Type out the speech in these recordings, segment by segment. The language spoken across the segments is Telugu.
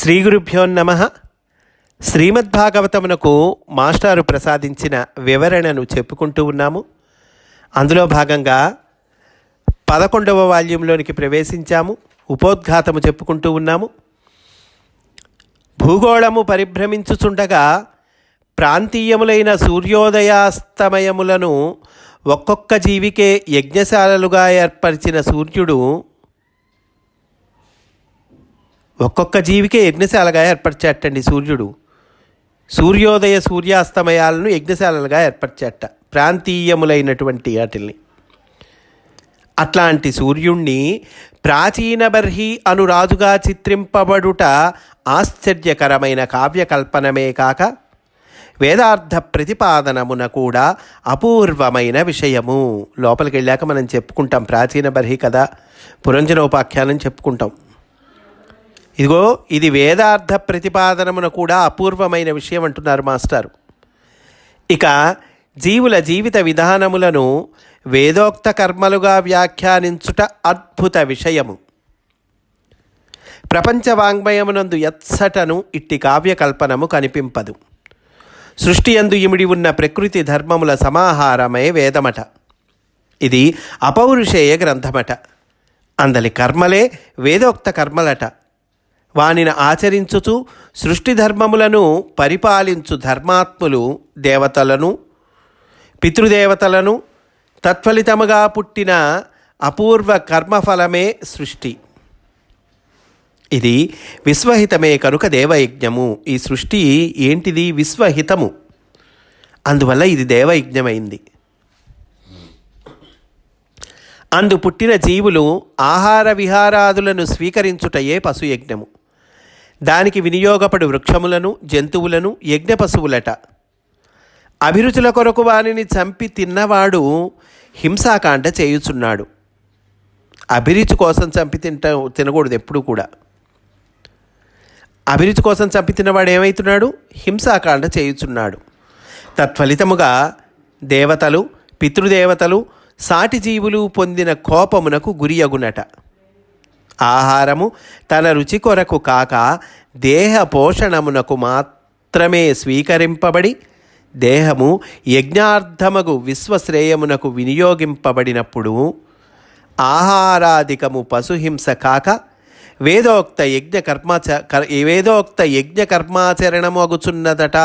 శ్రీ గురుభ్యో నమ. శ్రీమద్భాగవతమునకు మాస్టారు ప్రసాదించిన వివరణను చెప్పుకుంటూ ఉన్నాము. అందులో భాగంగా పదకొండవ వాల్యంలోనికి ప్రవేశించాము. ఉపోద్ఘాతము చెప్పుకుంటూ ఉన్నాము. భూగోళము పరిభ్రమించుచుండగా ప్రాంతీయములైన సూర్యోదయాస్తమయములను ఒక్కొక్క జీవికే యజ్ఞశాలలుగా ఏర్పరిచిన సూర్యుడు ఒక్కొక్క జీవికే యజ్ఞశాలగా ఏర్పరిచేటండి సూర్యుడు. సూర్యోదయ సూర్యాస్తమయాలను యజ్ఞశాలలుగా ఏర్పరిచేట ప్రాంతీయములైనటువంటి వాటిల్ని. అట్లాంటి సూర్యుణ్ణి ప్రాచీన బర్హి అను రాజుగా చిత్రింపబడుట ఆశ్చర్యకరమైన కావ్యకల్పనమే కాక వేదార్థ ప్రతిపాదనమున కూడా అపూర్వమైన విషయము. లోపలికి వెళ్ళాక మనం చెప్పుకుంటాం ప్రాచీన బర్హి కదా పురంజనోపాఖ్యానం చెప్పుకుంటాం. ఇదిగో ఇది వేదార్థ ప్రతిపాదనమున కూడా అపూర్వమైన విషయం అంటున్నారు మాస్టారు. ఇక జీవుల జీవిత విధానములను వేదోక్త కర్మలుగా వ్యాఖ్యానించుట అద్భుత విషయము. ప్రపంచ వాంగ్మయమునందు ఎత్సటను ఇట్టి కావ్యకల్పనము కనిపింపదు. సృష్టి యందు ఇమిడి ఉన్న ప్రకృతి ధర్మముల సమాహారమే వేదమట. ఇది అపౌరుషేయ గ్రంథమట. అందలి కర్మలే వేదోక్త కర్మలట. వానిని ఆచరించుచు సృష్టి ధర్మములను పరిపాలించు ధర్మాత్ములు దేవతలను పితృదేవతలను తత్ఫలితముగా పుట్టిన అపూర్వ కర్మఫలమే సృష్టి. ఇది విశ్వహితమే కనుక దేవయజ్ఞము. ఈ సృష్టి ఏంటిది? విశ్వహితము. అందువల్ల ఇది దేవయజ్ఞమైంది. అందు పుట్టిన జీవులు ఆహార విహారాదులను స్వీకరించుటయే పశుయజ్ఞము. దానికి వినియోగపడు వృక్షములను జంతువులను యజ్ఞ పశువులట అభిరుచుల కొరకు వారిని చంపి తిన్నవాడు హింసాకాండ చేయుచున్నాడు. అభిరుచి కోసం చంపి తింట తినకూడదు ఎప్పుడు కూడా. అభిరుచి కోసం చంపి తిన్నవాడు ఏమవుతున్నాడు హింసాకాండ చేయుచున్నాడు. తత్ఫలితముగా దేవతలు పితృదేవతలు సాటి జీవులు పొందిన కోపమునకు గురియగునట ఆహారము తన రుచి కొరకు కాక దేహ పోషణమునకు మాత్రమే స్వీకరింపబడి దేహము యజ్ఞార్థమగు విశ్వశ్రేయమునకు వినియోగింపబడినప్పుడు ఆహారాధికము పశుహింస కాక వేదోక్త యజ్ఞ కర్మాచ వేదోక్త యజ్ఞ కర్మాచరణము అగుచున్నదట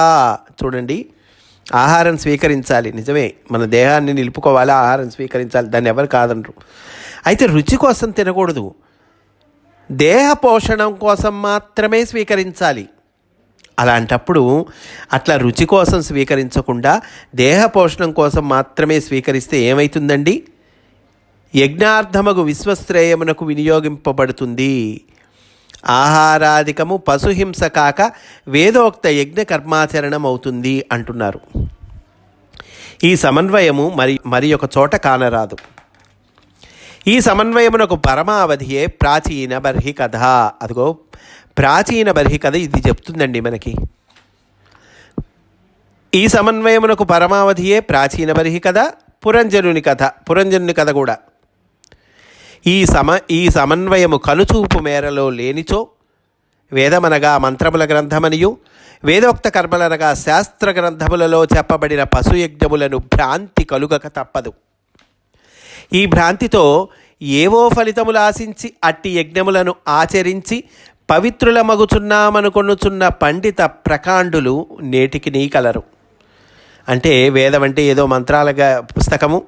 చూడండి ఆహారం స్వీకరించాలి. నిజమే మన దేహాన్ని నిలుపుకోవాలి ఆహారం స్వీకరించాలి. దాన్ని ఎవరు కాదనరు అయితే రుచి కోసం తినకూడదు. దేహ పోషణం కోసం మాత్రమే స్వీకరించాలి. అలాంటప్పుడు అట్లా రుచి కోసం స్వీకరించకుండా దేహ పోషణం కోసం మాత్రమే స్వీకరిస్తే ఏమవుతుందండి యజ్ఞార్థమగు విశ్వశ్రేయమునకు వినియోగింపబడుతుంది. ఆహారాధికము పశుహింస కాక వేదోక్త యజ్ఞ కర్మాచరణం అవుతుంది అంటున్నారు. ఈ సమన్వయము మరి మరి ఒక చోట కానరాదు. ఈ సమన్వయమునకు పరమావధియే ప్రాచీన బర్హి కథ. అదిగో ప్రాచీన బర్హి కథ ఇది చెప్తుందండి మనకి. ఈ సమన్వయమునకు పరమావధియే ప్రాచీన బర్హి కథ పురంజనుని కథ పురంజనుని కథ కూడా. ఈ సమ ఈ సమన్వయము కనుచూపు మేరలో లేనిచో వేదమనగా మంత్రముల గ్రంథమనియు వేదోక్త కర్మలనగా శాస్త్ర గ్రంథములలో చెప్పబడిన పశుయజ్ఞములను భ్రాంతి కలుగక తప్పదు. ఈ భ్రాంతితో ఏవో ఫలితములు ఆశించి అట్టి యజ్ఞములను ఆచరించి పవిత్రుల మగుచున్నామనుకొనుచున్న పండిత ప్రకాండులు నేటికి నీ కలరు. అంటే వేదం అంటే ఏదో మంత్రాలుగా పుస్తకము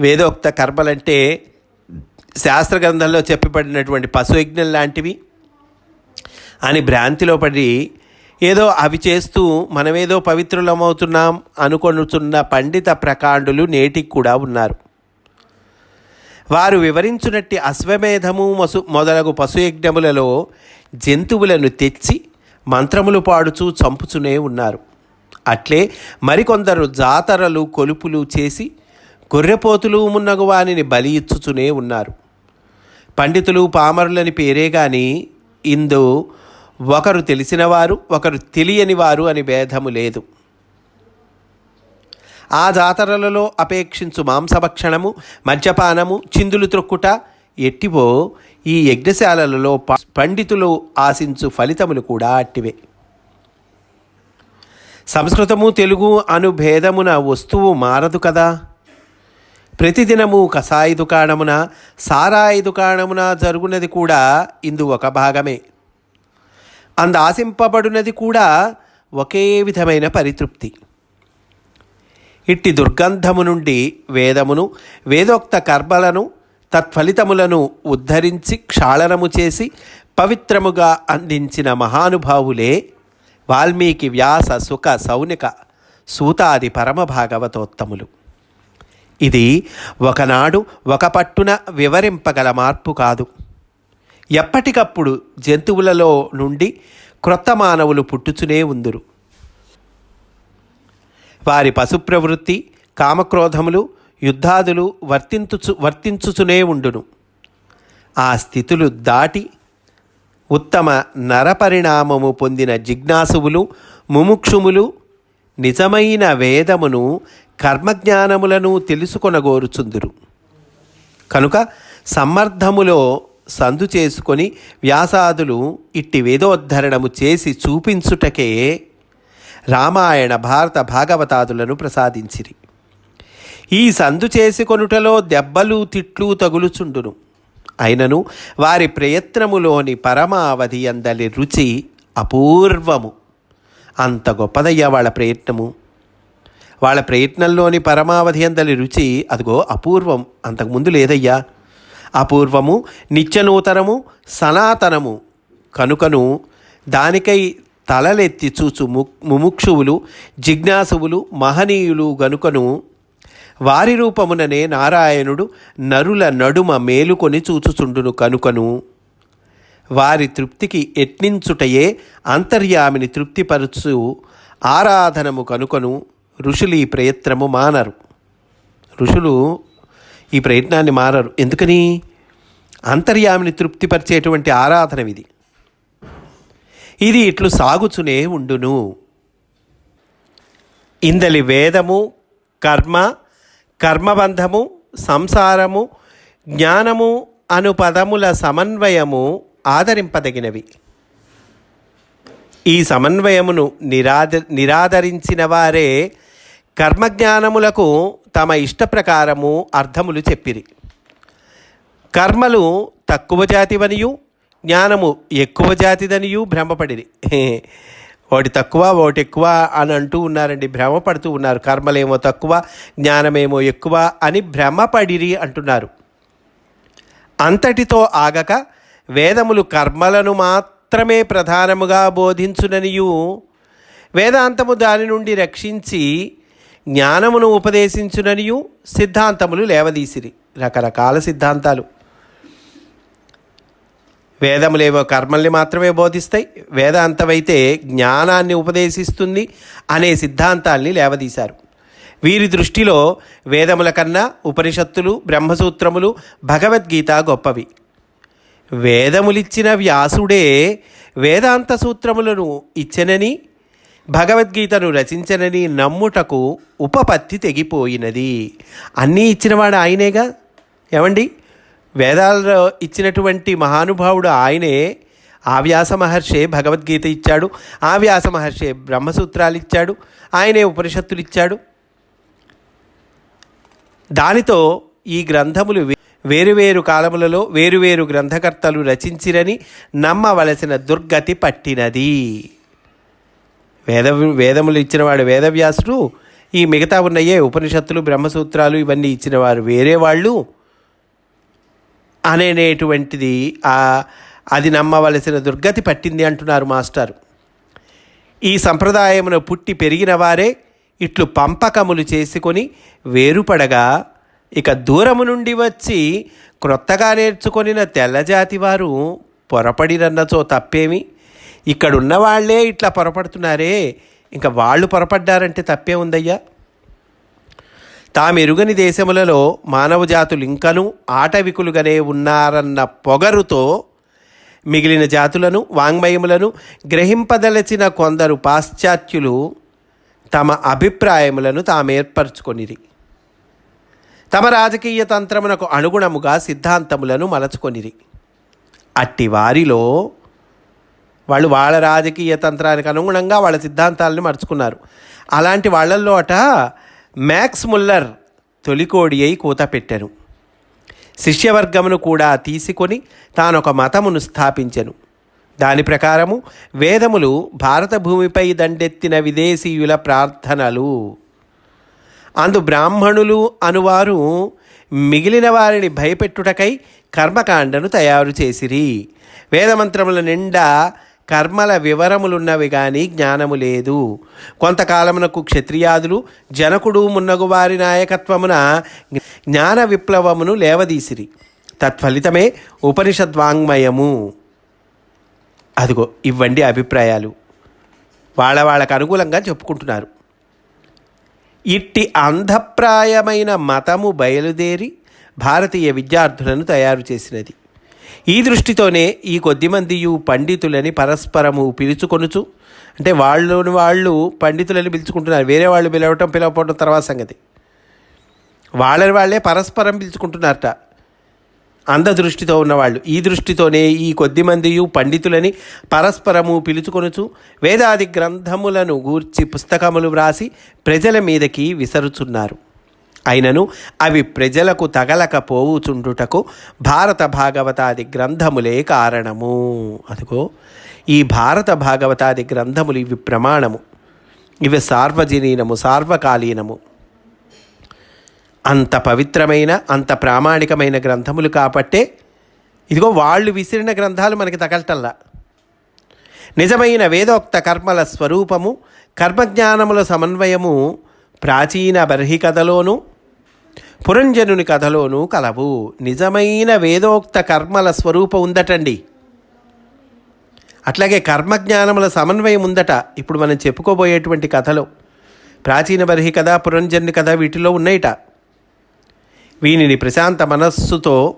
వేదోక్త కర్మలంటే శాస్త్ర గ్రంథంలో చెప్పబడినటువంటి పశుయజ్ఞం లాంటివి అని భ్రాంతిలో పడి ఏదో అవి చేస్తూ మనమేదో పవిత్రులమవుతున్నాం అనుకొనుచున్న పండిత ప్రకాండులు నేటికి కూడా ఉన్నారు. వారు వివరించునట్టి అశ్వమేధము మసు మొదలగు పశుయజ్ఞములలో జంతువులను తెచ్చి మంత్రములు పాడుచూ చంపుచునే ఉన్నారు. అట్లే మరికొందరు జాతరలు కొలుపులు చేసి గొర్రెపోతులు మున్నగు వానిని బలి ఇచ్చుచునే ఉన్నారు. పండితులు పామరులని పేరే గాని ఇందు ఒకరు తెలిసినవారు ఒకరు తెలియని వారు అని భేదము లేదు. ఆ జాతరలలో అపేక్షించు మాంసభక్షణము మద్యపానము చిందులు త్రొక్కుట. ఎట్టివో ఈ యజ్ఞశాలలలో ప- పండితులు ఆశించు ఫలితములు కూడా అట్టివే. సంస్కృతము తెలుగు అను భేదమున వస్తువు మారదు కదా. ప్రతిదినము కషాయి దుకాణమున సారాయి దుకాణమున జరుగునది కూడా ఇందు ఒక భాగమే. అంద ఆశింపబడినది కూడా ఒకే విధమైన పరితృప్తి. ఇట్టి దుర్గంధము నుండి వేదమును వేదోక్త కర్మలను తత్ఫలితములను ఉద్ధరించి క్షాళనము చేసి పవిత్రముగా అందించిన మహానుభావులే వాల్మీకి వ్యాస సుఖ సౌనిక సూతాది పరమ భాగవతోత్తములు ఇది ఒకనాడు ఒక పట్టున వివరింపగల మార్పు కాదు. ఎప్పటికప్పుడు జంతువులలో నుండి క్రొత్త మానవులు పుట్టుచునే ఉందురు. వారి పశు ప్రవృత్తి కామక్రోధములు యుద్ధాదులు వర్తించుచు వర్తించుచునే ఉండును. ఆ స్థితులు దాటి ఉత్తమ నరపరిణామము పొందిన జిజ్ఞాసువులు ముముక్షుములు నిజమైన వేదమును కర్మజ్ఞానములను తెలుసుకొనగోరుచుందురు. కనుక సమ్మర్ధములో సందు చేసుకొని వ్యాసాదులు ఇట్టి వేదోద్ధరణము చేసి చూపించుటకే రామాయణ భారత భాగవతాదులను ప్రసాదించిరి. ఈ సందు చేసుకొనుటలో దెబ్బలు తిట్లు తగులుచుండును. అయినను వారి ప్రయత్నములోని పరమావధి అందలి రుచి అపూర్వము. అంత గొప్పదయ్యా వాళ్ళ ప్రయత్నము. వాళ్ళ ప్రయత్నంలోని పరమావధి అందలి రుచి అదిగో అపూర్వం అంతకుముందు లేదయ్యా. అపూర్వము నిత్యనూతనము సనాతనము. కనుకను దానికై తలలెత్తి చూచు ము ముముక్షువులు జిజ్ఞాసువులు మహనీయులు గనుకను వారి రూపముననే నారాయణుడు నరుల నడుమ మేలుకొని చూచుచుండును కనుకను. వారి తృప్తికి యత్నించుటయే అంతర్యామిని తృప్తిపరచు ఆరాధనము కనుకను ఋషులు ఈ ప్రయత్నము మానరు. ఋషులు ఈ ప్రయత్నాన్ని మారరు. ఎందుకని? అంతర్యామిని తృప్తిపరిచేటువంటి ఆరాధన ఇది ఇది ఇట్లు సాగుచునే ఉండును. ఇందలి వేదము కర్మ కర్మబంధము సంసారము జ్ఞానము అను పదముల సమన్వయము ఆదరింపదగినవి. ఈ సమన్వయమును నిరాద నిరాదరించిన వారే కర్మజ్ఞానములకు తమ ఇష్ట ప్రకారము అర్థములు చెప్పిరి. కర్మలు తక్కువ జాతివనియు జ్ఞానము ఎక్కువ జాతిదనియు భ్రమపడిరి. ఒకటి తక్కువ ఒకటి ఎక్కువ అని అంటూ ఉన్నారండి. భ్రమపడుతూ ఉన్నారు. కర్మలేమో తక్కువ జ్ఞానమేమో ఎక్కువ అని భ్రమపడిరి అంటున్నారు. అంతటితో ఆగక వేదములు కర్మలను మాత్రమే ప్రధానముగా బోధించుననియు వేదాంతము దాని నుండి రక్షించి జ్ఞానమును ఉపదేశించుననియు సిద్ధాంతములు లేవదీసిరి. రకరకాల సిద్ధాంతాలు. వేదములేవో కర్మల్ని మాత్రమే బోధిస్తాయి. వేదాంతమైతే జ్ఞానాన్ని ఉపదేశిస్తుంది అనే సిద్ధాంతాల్ని లేవదీశారు. వీరి దృష్టిలో వేదముల కన్నా ఉపనిషత్తులు బ్రహ్మసూత్రములు భగవద్గీత గొప్పవి. వేదములిచ్చిన వ్యాసుడే వేదాంత సూత్రములను ఇచ్చెనని భగవద్గీతను రచించనని నమ్ముటకు ఉపపత్తి తెగిపోయినది. అన్నీ ఇచ్చినవాడు ఆయనేగా? ఏమండి? వేదాలలో ఇచ్చినటువంటి మహానుభావుడు ఆయనే ఆ వ్యాస మహర్షే భగవద్గీత ఇచ్చాడు ఆ వ్యాస మహర్షే బ్రహ్మసూత్రాలు ఇచ్చాడు ఆయనే ఉపనిషత్తులు ఇచ్చాడు. దానితో ఈ గ్రంథములు వేరువేరు కాలములలో వేరువేరు గ్రంథకర్తలు రచించిరని నమ్మవలసిన దుర్గతి పట్టినది. వేద వేదములు ఇచ్చినవాడు వేదవ్యాసుడు ఈ మిగతా ఉన్నయే ఉపనిషత్తులు బ్రహ్మసూత్రాలు ఇవన్నీ ఇచ్చినవారు వేరే వాళ్ళు. అనేటువంటిది అది నమ్మవలసిన దుర్గతి పట్టింది అంటున్నారు మాస్టర్. ఈ సంప్రదాయమును పుట్టి పెరిగిన వారే ఇట్లు పంపకములు చేసుకొని వేరుపడగా ఇక దూరము నుండి వచ్చి క్రొత్తగా నేర్చుకొనిన తెల్లజాతి వారు పొరపడిరన్నచో తప్పేమి? ఇక్కడున్న వాళ్ళే ఇట్లా పొరపడుతున్నారే. ఇంకా వాళ్ళు పొరపడ్డారంటే తప్పే ఉందయ్యా తామెరుగని దేశములలో మానవ జాతులు ఇంకనూ ఆటవికులుగానే ఉన్నారన్న పొగరుతో మిగిలిన జాతులను వాంగ్మయములను గ్రహింపదలచిన కొందరు పాశ్చాత్యులు తమ అభిప్రాయములను తామేర్పరచుకొనిరి. తమ రాజకీయ తంత్రమునకు అనుగుణముగా సిద్ధాంతములను మలచుకొనిరి. అట్టి వారిలో వాళ్ళు వాళ్ళ రాజకీయ తంత్రానికి అనుగుణంగా వాళ్ళ సిద్ధాంతాలను మర్చుకున్నారు. అలాంటి వాళ్ళల్లో అట మ్యాక్స్ ముల్లర్ తొలికోడి అయి కూత పెట్టెను. శిష్యవర్గమును కూడా తీసుకొని తానొక మతమును స్థాపించెను. దాని ప్రకారము వేదములు భారత భూమిపై దండెత్తిన విదేశీయుల ప్రార్థనలు. అందు బ్రాహ్మణులు అనువారు మిగిలిన వారిని భయపెట్టుటకై కర్మకాండను తయారు చేసిరి. వేదమంత్రముల నిండా కర్మల వివరములున్నవి కానీ జ్ఞానము లేదు. కొంతకాలమునకు క్షత్రియాదులు జనకుడు మున్నగువారి నాయకత్వమున జ్ఞాన విప్లవమును లేవదీసిరి. తత్ఫలితమే ఉపనిషద్వాంగ్మయము. అదిగో ఇవ్వండి అభిప్రాయాలు. వాళ్ళ వాళ్ళకు అనుకూలంగా చెప్పుకుంటున్నారు. ఇట్టి అంధప్రాయమైన మతము బయలుదేరి భారతీయ విద్యార్థులను తయారు చేసినది. ఈ దృష్టితోనే ఈ కొద్దిమందియు పండితులని పరస్పరము పిలుచుకొనుచు అంటే వాళ్ళని వాళ్ళు పండితులని పిలుచుకుంటున్నారు. వేరే వాళ్ళు పిలవటం పిలవకపోవడం తర్వాత సంగతి. వాళ్ళని వాళ్ళే పరస్పరం పిలుచుకుంటున్నారట. అంధ దృష్టితో ఉన్నవాళ్ళు ఈ దృష్టితోనే ఈ కొద్దిమందియు పండితులని పరస్పరము పిలుచుకొనుచు వేదాది గ్రంథములను గూర్చి పుస్తకములు వ్రాసి ప్రజల మీదకి విసరుచున్నారు. అయినను అవి ప్రజలకు తగలకపోవుచుండుటకు భారత భాగవతాది గ్రంథములే కారణము. అదిగో ఈ భారత భాగవతాది గ్రంథములు ఇవి ప్రమాణము. ఇవి సార్వజనీనము సార్వకాలీనము. అంత పవిత్రమైన అంత ప్రామాణికమైన గ్రంథములు కాబట్టే ఇదిగో వాళ్ళు విసిరిన గ్రంథాలు మనకి తగలటల్లా నిజమైన వేదోక్త కర్మల స్వరూపము కర్మజ్ఞానముల సమన్వయము ప్రాచీన బర్హికథలోనూ పురంజనుని కథలోనూ కలవు. నిజమైన వేదోక్త కర్మల స్వరూపం ఉందటండి. అట్లాగే కర్మజ్ఞానముల సమన్వయం ఉందట. ఇప్పుడు మనం చెప్పుకోబోయేటువంటి కథలో. ప్రాచీన బర్హి కథ పురంజనుని కథ వీటిలో ఉన్నాయిట. వీనిని ప్రశాంత మనస్సుతో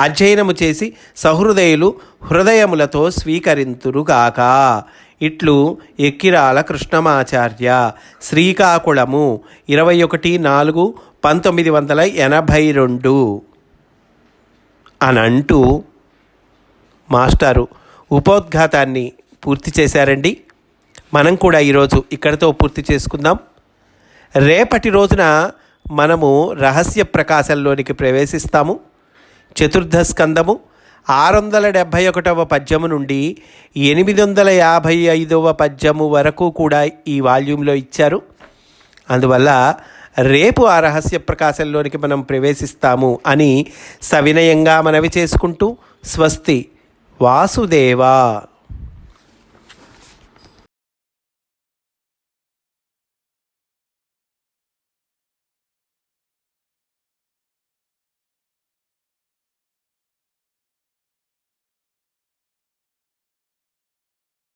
అధ్యయనము చేసి సహృదయులు హృదయములతో స్వీకరింతురుగాక. ఇట్లు ఎక్కిరాల కృష్ణమాచార్య శ్రీకాకుళము ఇరవై ఒకటి నాలుగు పంతొమ్మిది వందల ఎనభై రెండు అని అంటూ మాస్టారు ఉపోద్ఘాతాన్ని పూర్తి చేశారండి. మనం కూడా ఈరోజు ఇక్కడితో పూర్తి చేసుకుందాం. రేపటి రోజున మనము రహస్య ప్రకాశంలోనికి ప్రవేశిస్తాము. చతుర్థ స్కందము ఆరు వందల డెబ్భై ఒకటవ పద్యము నుండి ఎనిమిది వందల యాభై ఐదవ పద్యము వరకు కూడా ఈ వాల్యూమ్లో ఇచ్చారు. అందువల్ల రేపు ఆ రహస్య ప్రకాశంలోనికి మనం ప్రవేశిస్తాము అని సవినయంగా మనవి చేసుకుంటూ స్వస్తి వాసుదేవా.